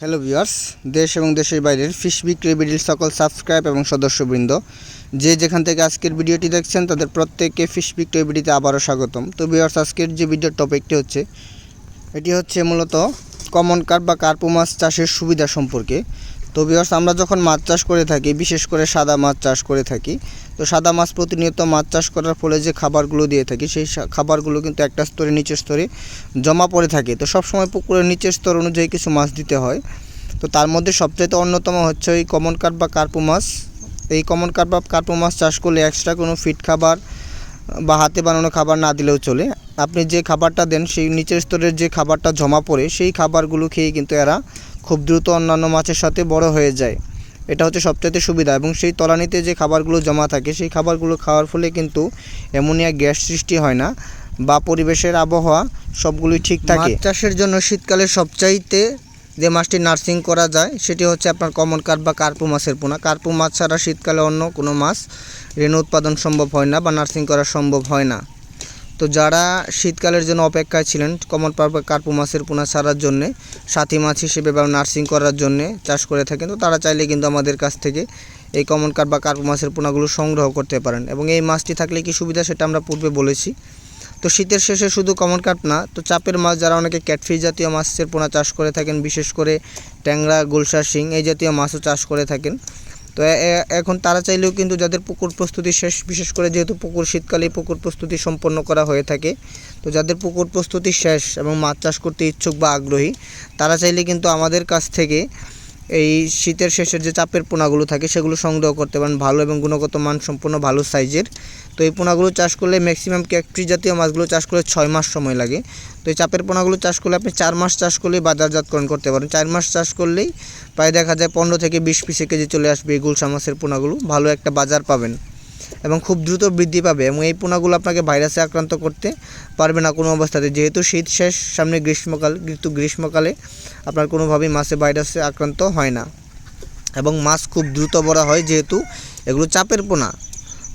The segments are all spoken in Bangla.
হ্যালো ভিউয়ার্স দেশ এবং দেশের বাইরের ফিশ বিক্রি বিডির সকল সাবস্ক্রাইব এবং সদস্যবৃন্দ। যে যেখান থেকে আজকের ভিডিওটি দেখছেন, তাদের প্রত্যেককে ফিশ বিক্রি বিডিতে আবারও স্বাগতম। তো ভিউয়ার্স আজকের যে ভিডিওর টপিকটি হচ্ছে, এটি হচ্ছে মূলত কমন কার্প বা কার্পু মাছ চাষের সুবিধা সম্পর্কে। তো ভিউয়ার্স আমরা যখন মাছ চাষ করে থাকি, বিশেষ করে সাদা মাছ চাষ করে থাকি, তো সাদা মাছ প্রতিনিয়ত মাছ চাষ করার ফলে যে খাবারগুলো দিয়ে থাকি, সেই খাবারগুলো কিন্তু একটা স্তরে, নিচের স্তরে জমা পড়ে থাকে। তো সবসময় পুকুরের নিচের স্তর অনুযায়ী কিছু মাছ দিতে হয়। তো তার মধ্যে সবচাইতে অন্যতম হচ্ছে ওই কমন কার্প বা কার্পু মাছ। এই কমন কার্প বা কার্পু মাছ চাষ করলে এক্সট্রা কোনো ফিট খাবার বা হাতে বানানো খাবার না দিলেও চলে। আপনি যে খাবারটা দেন, সেই নিচের স্তরের যে খাবারটা জমা পড়ে, সেই খাবারগুলো খেয়ে কিন্তু এরা খুব দ্রুত অন্যান্য মাছের সাথে বড় হয়ে যায়। এটা হচ্ছে সবচাইতে সুবিধা এবং সেই তলানিতে যে খাবারগুলো জমা থাকে, সেই খাবারগুলো খাওয়ার ফলে কিন্তু অ্যামোনিয়া গ্যাস সৃষ্টি হয় না। বা পরিবেশের আবহাওয়া সবগুলোই ঠিক থাকে। চাষের জন্য শীতকালে সবচাইতে যে মাছটি নার্সিং করা যায়, সেটি হচ্ছে আপনার কমন কার্প বা কার্পু মাছের পোনা। কার্পু মাছ ছাড়া শীতকালে অন্য কোনো মাছ রেণু উৎপাদন সম্ভব হয় না বা নার্সিং করা সম্ভব হয় না। তো যারা শীতকালের জন্য অপেক্ষায় ছিলেন, কমন কার্প বা কার্পু মাছের পোনা ছাড়ার জন্যে, সাথী মাছ হিসেবে বা নার্সিং করার জন্যে চাষ করে থাকেন, তো তারা চাইলে কিন্তু আমাদের কাছ থেকে এই কমন কার্প বা কার্পু মাছের পোনাগুলো সংগ্রহ করতে পারেন। এবং এই মাছটি থাকলে কি সুবিধা সেটা আমরা পূর্বে বলেছি। তো শীতের শেষে শুধু কমন কার্প না, তো চাপের মাছ যারা অনেকে ক্যাটফিশ জাতীয় মাছের পোনা চাষ করে থাকেন, বিশেষ করে ট্যাংরা গুলশা শিং এই জাতীয় মাছও চাষ করে থাকেন। তো এখন তারা চাইলেও কিন্তু যাদের পুকুর প্রস্তুতি শেষ, বিশেষ করে যেহেতু পুকুর শীতকালে পুকুর প্রস্তুতি সম্পন্ন করা হয়ে থাকে, তো যাদের পুকুর প্রস্তুতি শেষ এবং মাছ চাষ করতে ইচ্ছুক বা আগ্রহী, তারা চাইলে কিন্তু আমাদের কাছ থেকে এই শীতের শেষের যে চাপের পোনাগুলো থাকে, সেগুলো সংগ্রহ করতে পারেন। ভালো এবং গুণগত মান সম্পন্ন ভালো সাইজের। তো এই পোনাগুলো চাষ করলে ম্যাক্সিমাম ক্যাকট্রি জাতীয় মাছগুলো চাষ করলে ছয় মাস সময় লাগে। তো এই চাপের পোনাগুলো চাষ করলে আপনি চার মাস চাষ করলেই বাজারজাতকরণ করতে পারেন। চার মাস চাষ করলেই প্রায় দেখা যায় পনেরো থেকে বিশ পিসে কেজি চলে আসবে এই গুলশা মাছের পোনাগুলো। ভালো একটা বাজার পাবেন। এবং খুব দ্রুত বৃদ্ধি পাবে এবং এই পোনাগুলো আপনাকে ভাইরাসে আক্রান্ত করতে পারবে না কোনো অবস্থাতে। যেহেতু শীত শেষ, সামনে গ্রীষ্মকাল, কিন্তু গ্রীষ্মকালে আপনার কোনোভাবেই মাছে ভাইরাসে আক্রান্ত হয় না। এবং মাছ খুব দ্রুত বড় হয় যেহেতু এগুলো চাপের পোনা।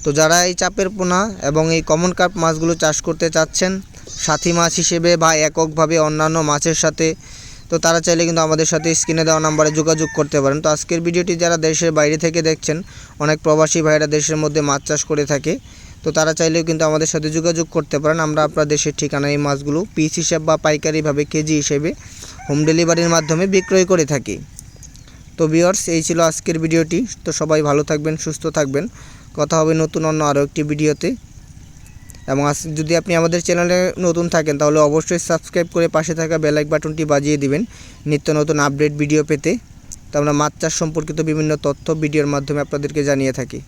তো যারা এই চাপের পোনা এবং এই কমন কার্প মাছগুলো চাষ করতে চাচ্ছেন, সাথী মাছ হিসেবে বা এককভাবে অন্যান্য মাছের সাথে তো তারা চাইলে কিন্তু আমাদের সাথে স্ক্রিনে দেওয়া নাম্বারে যোগাযোগ করতে পারেন। তো আজকের ভিডিওটি যারা দেশের বাইরে থেকে দেখছেন, অনেক প্রবাসী ভাইরা দেশের মধ্যে মাছ চাষ করে থাকে, তো তারা চাইলেও কিন্তু আমাদের সাথে যোগাযোগ করতে পারেন। আমরা আপনার দেশের ঠিকানা এই মাছগুলো পিস হিসাব বা পাইকারিভাবে কেজি হিসেবে হোম ডেলিভারির মাধ্যমে বিক্রয় করে থাকি। তো বিয়ার্স এই ছিল আজকের ভিডিওটি। তো সবাই ভালো থাকবেন, সুস্থ থাকবেন। কথা হবে নতুন অন্য আরও একটি ভিডিওতে। এবং যদি আপনি আমাদের চ্যানেলে নতুন থাকেন, তাহলে অবশ্যই সাবস্ক্রাইব করে পাশে থাকা বেল আইক বাটনটি বাজিয়ে দিবেন নিত্য নতুন আপডেট ভিডিও পেতে। তো আমরা মাছ চাষ সম্পর্কিত বিভিন্ন তথ্য ভিডিওর মাধ্যমে আপনাদেরকে জানিয়ে থাকি।